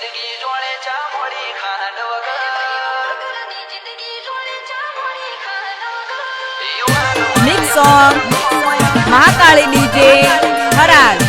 જિંદગી મહાકાળી ડીજે ખરાજ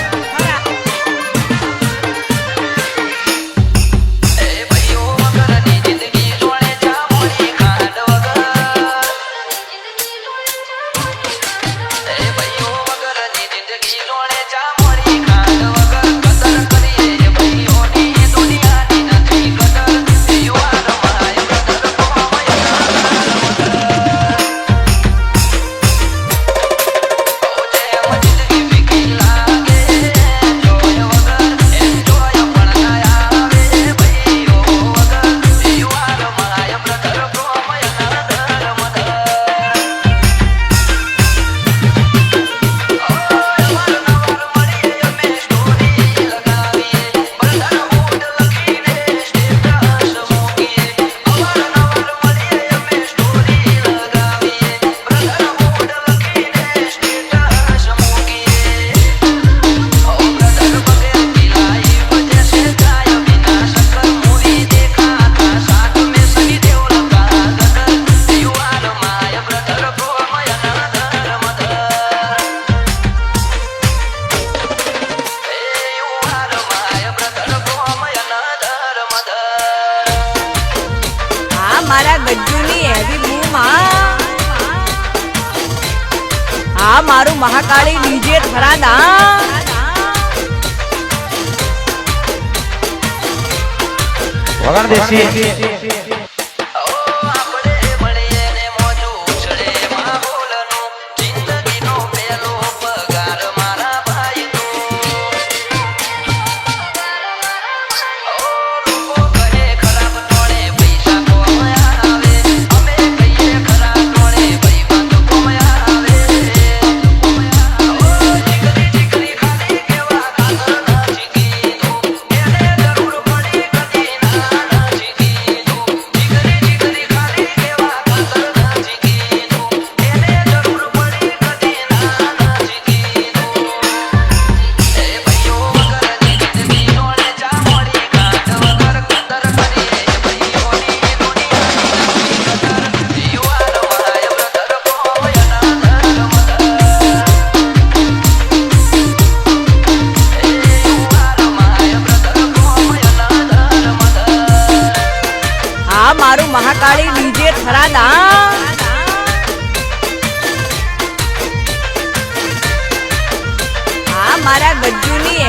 આ મારું મહાકાળી ડીજે ધરાદા વગાડ દેસી મારું મહાકાળી ડીજે થરાદા. મારા ગજ્જુની